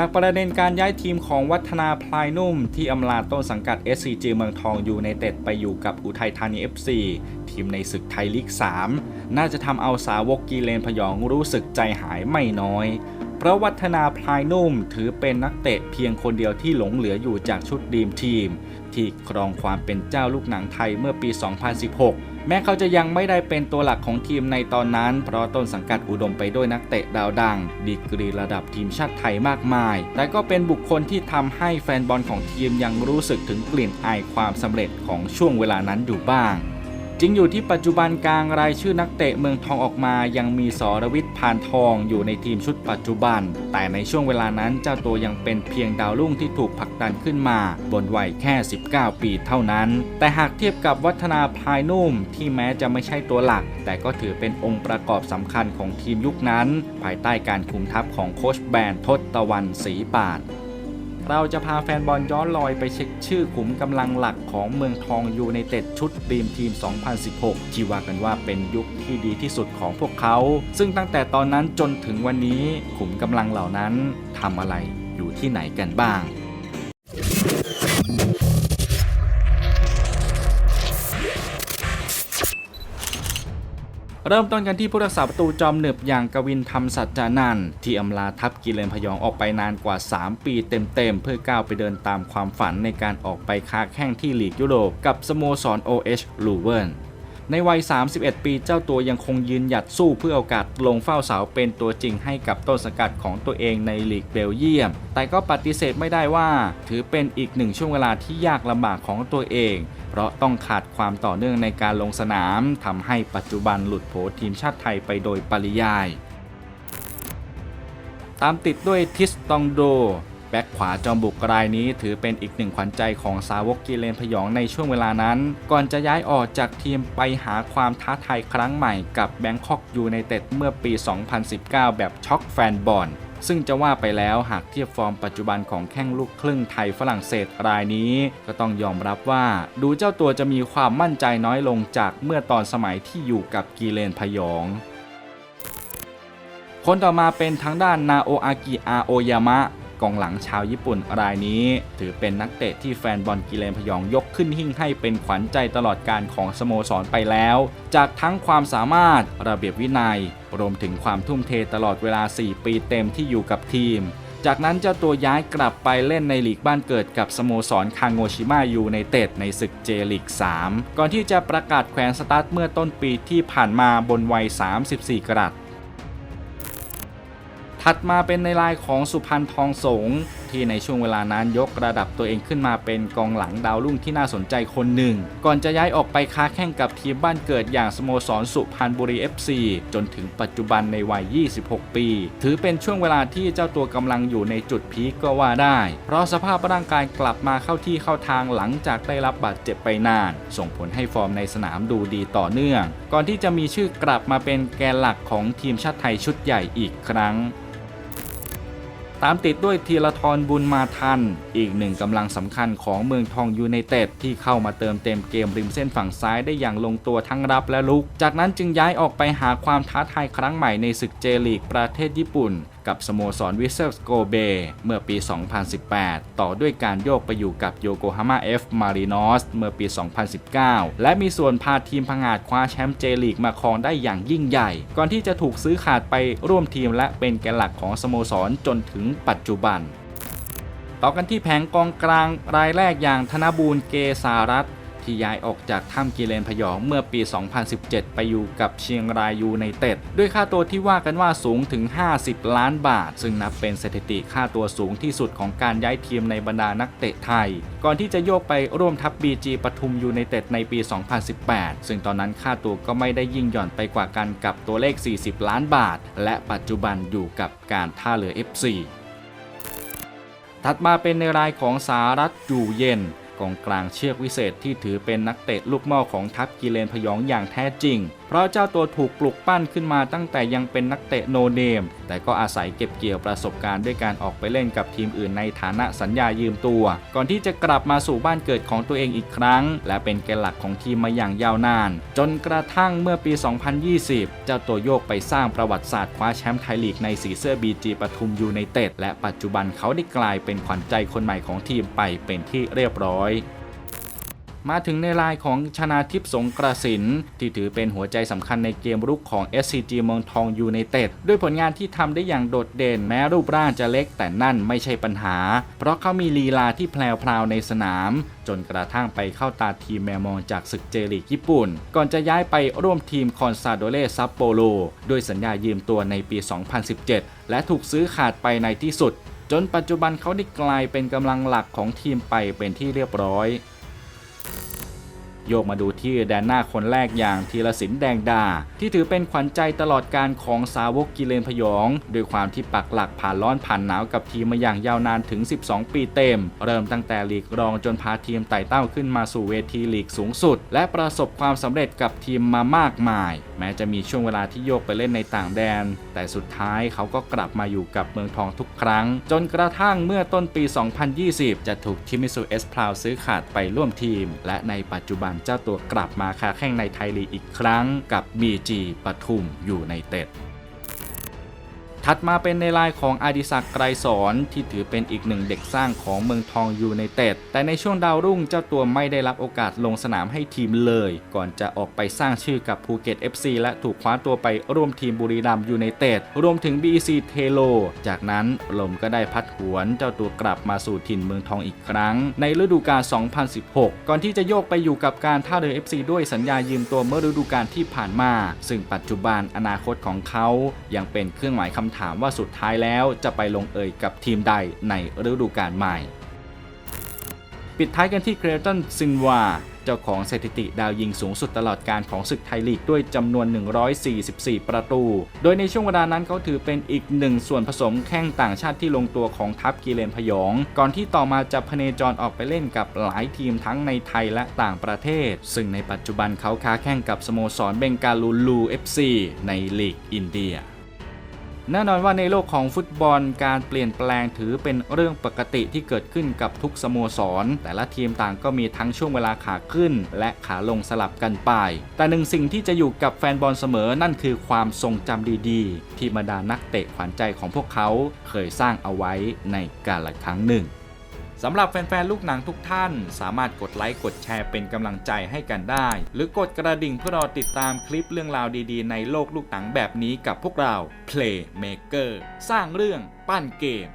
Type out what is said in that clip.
จากประเด็นการย้ายทีมของวัฒนาพลายนุ่ม ที่อำลาต้นสังกัด SCG เมืองทองอยู่ในเต็ดไปอยู่กับอุทัยธานี FC ทีมในศึกไทยลีก 3 น่าจะทำเอาสาวกกีเลนพยองรู้สึกใจหายไม่น้อย เพราะวัฒนาพลายนุ่มถือเป็นนักเตะเพียงคนเดียวที่หลงเหลืออยู่จากชุดดีมทีม ที่ครองความเป็นเจ้าลูกหนังไทยเมื่อปี 2016 แม้เขาจะยังไม่ได้เป็นตัวหลักของทีมในตอนนั้น เพราะต้นสังกัดอุดมไปด้วยนักเตะดาวดัง ดีกรีระดับทีมชาติไทยมากมาย แต่ก็เป็นบุคคลที่ทำให้แฟนบอลของทีมยังรู้สึกถึงกลิ่นอายความสำเร็จของช่วงเวลานั้นอยู่บ้าง จริงอยู่ที่ปัจจุบันกลางรายชื่อนักเตะเมืองทองออกมา ยังมีสรวิทย์พานทองอยู่ในทีมชุดปัจจุบัน แต่ในช่วงเวลานั้นเจ้าตัวยังเป็นเพียงดาวรุ่งที่ถูกผลักดันขึ้นมา บนวัยแค่ 19 ปีเท่านั้น แต่หากเทียบกับวัฒนาพลายนุ่มที่แม้จะไม่ใช่ตัวหลัก แต่ก็ถือเป็นองค์ประกอบสำคัญของทีมยุคนั้น ภายใต้การคุมทัพของโค้ชแบนทศตะวันศรีปาน เราจะพาแฟนบอลย้อนลอยไปเช็คชื่อขุมกำลังหลักของเมืองทองยูในเต็ดชุดทีมทีม 2016 ที่ว่ากันว่าเป็นยุคที่ดีที่สุดของพวกเขา ซึ่งตั้งแต่ตอนนั้นจนถึงวันนี้ขุมกำลังเหล่านั้นทำอะไรอยู่ที่ไหนกันบ้าง เริ่มต้นกันที่ผู้รักษาประตูจอมหนึบอย่างกวินธรรมสัจจานันที่อำลาทัพกิเลนพยองออกไปนานกว่า 3 ปีเต็มๆ เพื่อก้าวไปเดินตามความฝันในการออกไปค้าแข่งที่ลีกยุโรปกับสโมสร OH ลูเวน ในวัย 31 ปีเจ้าตัวยังคงยืนหยัดสู้เพื่อโอกาสลงเฝ้าเสาเป็นตัวจริงให้กับต้นสังกัดของตัวเองในลีกเบลเยียม แต่ก็ปฏิเสธไม่ได้ว่า ถือเป็นอีกหนึ่งช่วงเวลาที่ยากลำบากของตัวเอง เพราะต้องขาดความต่อเนื่องในการลงสนามทำให้ปัจจุบันหลุดโผทีมชาติไทยไปโดยปริยาย ตามติดด้วยทิสตองโด แบ็คขวาจอมบุกรายนี้ถือเป็นอีกหนึ่งขวัญใจของสาวกกีเลนพยองในช่วงเวลานั้น ก่อนจะย้ายออกจากทีมไปหาความท้าทายครั้งใหม่กับแบงคอกยูไนเต็ดเมื่อปี 2019 แบบช็อกแฟนบอลซึ่งจะว่าไปแล้วหากเทียบฟอร์มปัจจุบันของแข้งลูกครึ่งไทยฝรั่งเศสรายนี้ ก็ต้องยอมรับว่า ดูเจ้าตัวจะมีความมั่นใจน้อยลงจากเมื่อตอนสมัยที่อยู่กับกีเลนพยองคนต่อมาเป็นทางด้านนาโออากิอาโอยามะ กองหลังชาวญี่ปุ่นรายนี้ ถือเป็นนักเตะที่แฟนบอลกิเลนพยองยกขึ้นหิ่งให้เป็นขวัญใจตลอดการของสโมสรไปแล้ว จากทั้งความสามารถระเบียบวินัย รวมถึงความทุ่มเทตลอดเวลา 4 ปีเต็มที่อยู่กับทีม จากนั้นเจ้าตัวย้ายกลับไปเล่นในลีกบ้านเกิดกับสโมสรคางโงชิมายูในเต็ดในศึกเจลีก 3 ก่อนที่จะประกาศแขวนสตาร์ทเมื่อต้นปีที่ผ่านมาบนวัย 34 กรัต ถัดมาเป็นในลายของสุพรรณทองสงที่ในช่วงเวลานั้นยกระดับตัวเองขึ้นมาเป็นกองหลังดาวรุ่งที่น่าสนใจคนหนึ่ง ก่อนจะย้ายออกไปค้าแข่งกับทีมบ้านเกิดอย่างสโมสรสุพรรณบุรี FC จนถึงปัจจุบันในวัย 26 ปี ถือเป็นช่วงเวลาที่เจ้าตัวกำลังอยู่ในจุดพีคก็ว่าได้ เพราะสภาพร่างกายกลับมาเข้าที่เข้าทางหลังจากได้รับบาดเจ็บไปนาน ส่งผลให้ฟอร์มในสนามดูดีต่อเนื่อง ก่อนที่จะมีชื่อกลับมาเป็นแกนหลักของทีมชาติไทยชุดใหญ่อีกครั้ง ตามติดด้วยธีรทรบุญมาทัน อีกหนึ่งกำลังสำคัญของเมืองทองยูไนเต็ดที่เข้ามาเติมเต็มเกมริมเส้นฝั่งซ้ายได้อย่างลงตัวทั้งรับและลุก จากนั้นจึงย้ายออกไปหาความท้าทายครั้งใหม่ในศึกเจลีกประเทศญี่ปุ่นกับสโมสรวิเซลสโกเบเมื่อปี 2018 ต่อด้วยการโยกไปอยู่กับโยโกฮาม่าเอฟมารินอสเมื่อปี 2019 และมีส่วนพาทีมพังอาจคว้าแชมป์เจลีกมาครองได้อย่างยิ่งใหญ่ ก่อนที่จะถูกซื้อขาดไปร่วมทีมและเป็นแกนหลักของสโมสรจนถึงปัจจุบันต่อกันที่แผงกองกลางรายแรกอย่างธนบูรณ์เกษารัต ที่ย้ายออกจากถ้ำกีเลนพยองเมื่อปี 2017 ไปอยู่กับเชียงรายยูไนเต็ดด้วยค่าตัวที่ว่ากันว่าสูงถึง 50 ล้านบาท ซึ่งนับเป็นสถิติค่าตัวสูงที่สุดของการย้ายทีมในบรรดานักเตะไทย ก่อนที่จะโยกไปร่วมทัพ BG ปทุมยูไนเต็ดในปี 2018 ซึ่งตอนนั้นค่าตัวก็ไม่ได้ยิ่งหย่อนไปกว่ากันกับตัวเลข 40 ล้านบาท และปัจจุบันอยู่กับการท่าเรือ FC ถัดมาเป็นในรายของสารัตอยู่เย็น กองกลางเชือกวิเศษที่ถือเป็นนักเตะลูกหม้อของทัพกีเลนพยองอย่างแท้จริง เพราะเจ้าตัวถูกปลุกปั้นขึ้นมาตั้งแต่ยังเป็นนักเตะโนเนม แต่ก็อาศัยเก็บเกี่ยวประสบการณ์ด้วยการออกไปเล่นกับทีมอื่นในฐานะสัญญายืมตัว ก่อนที่จะกลับมาสู่บ้านเกิดของตัวเองอีกครั้ง และเป็นแกนหลักของทีมมาอย่างยาวนาน จนกระทั่งเมื่อปี 2020 เจ้าตัวโยกไปสร้างประวัติศาสตร์คว้าแชมป์ไทยลีกในสีเสื้อบีจีปทุมยูไนเต็ดและปัจจุบันเขาได้กลายเป็นขวัญใจคนใหม่ของทีมไปเป็นที่เรียบร้อย มาถึงในรายของชนาทิพย์สงกระสินที่ถือเป็นหัวใจสำคัญในเกมรุกของ SCG เมืองทองยูไนเต็ดด้วยผลงานที่ทำได้อย่างโดดเด่นแม้รูปร่างจะเล็กแต่นั่นไม่ใช่ปัญหา เพราะเขามีลีลาที่แพรวในสนาม จนกระทั่งไปเข้าตาทีมแมมองจากศึกเจลีกญี่ปุ่น ก่อนจะย้ายไปร่วมทีมคอนซาโดเลซัปโปโลด้วยสัญญายืมตัวในปี 2017 และถูกซื้อขาดไปในที่สุด จนปัจจุบันเขาได้กลายเป็นกำลังหลักของทีมไปเป็นที่เรียบร้อย โยกมาดูที่แดนหน้าคนแรกอย่างธีรศิลป์แดงดา ที่ถือเป็นขวัญใจตลอดการของสาวกกิเลนพยองด้วยความที่ปักหลักผ่านร้อนผ่านหนาวกับทีมมาอย่างยาวนานถึง 12 ปีเต็ม เริ่มตั้งแต่ลีกรองจนพาทีมไต่เต้าขึ้นมาสู่เวทีลีกสูงสุด และประสบความสำเร็จกับทีมมามากมาย แม้จะมีช่วงเวลาที่โยกไปเล่นในต่างแดน แต่สุดท้ายเขาก็กลับมาอยู่กับเมืองทองทุกครั้ง จนกระทั่งเมื่อต้นปี 2020 จะถูกชิมิสุเอสพลาวซื้อขาดไปร่วมทีม และในปัจจุบันเจ้าตัวกลับมาค้าแข่งในไทยลีกอีกครั้งกับ BG ปทุมอยู่ในเต็ด ถัดมาเป็นในลายของอดิศักดิ์ไกรสอนที่ถือเป็นอีกหนึ่งเด็กสร้างของเมืองทองยูไนเต็ดแต่ในช่วงดาวรุ่งเจ้าตัวไม่ได้รับโอกาสลงสนามให้ทีมเลย ก่อนจะออกไปสร้างชื่อกับภูเก็ต FC และถูกคว้าตัวไปร่วมทีมบุรีรัมย์ยูไนเต็ดรวมถึง BC เทโล จากนั้นลมก็ได้พัดหวนเจ้าตัวกลับมาสู่ถิ่นเมืองทองอีกครั้ง ในฤดูกาล 2016 ก่อนที่จะโยกไปอยู่กับการท่าเรือ FC ด้วยสัญญายืมตัวเมื่อฤดูกาลที่ผ่านมา ซึ่งปัจจุบันอนาคตของเขายังเป็นเครื่องหมายคำถามว่าสุดท้ายแล้วจะไปลงเอยกับทีมใดในฤดูกาลใหม่ ปิดท้ายกันที่เกรตันซินวาเจ้าของสถิติดาวยิงสูงสุดตลอดการของศึกไทยลีกด้วยจำนวน 144 ประตู โดยในช่วงเวลานั้นเขาถือเป็นอีกหนึ่งส่วนผสมแข้งต่างชาติที่ลงตัวของทัพกีเลนพยอง ก่อนที่ต่อมาจะพเนจรออกไปเล่นกับหลายทีมทั้งในไทยและต่างประเทศ ซึ่งในปัจจุบันเขาค้าแข่งกับสโมสรเบงกาลูลู FC ในลีกอินเดีย แน่นอนว่าในโลกของฟุตบอลการเปลี่ยนแปลงถือเป็นเรื่องปกติที่เกิดขึ้นกับทุกสโมสร แต่ละทีมต่างก็มีทั้งช่วงเวลาขาขึ้น และขาลงสลับกันไป แต่หนึ่งสิ่งที่จะอยู่กับแฟนบอลเสมอนั่นคือความทรงจำดีๆ ที่บรรดานักเตะขวัญใจของพวกเขาเคยสร้างเอาไว้ในกาลครั้งหนึ่ง สำหรับแฟนๆ ลูกหนังทุกท่าน สามารถกดไลค์กดแชร์เป็นกำลังใจให้กันได้ หรือกดกระดิ่งเพื่อรอติดตามคลิปเรื่องราวดีๆ ในโลกลูกหนังแบบนี้กับพวกเรา Playmaker สร้างเรื่องปั้นเกม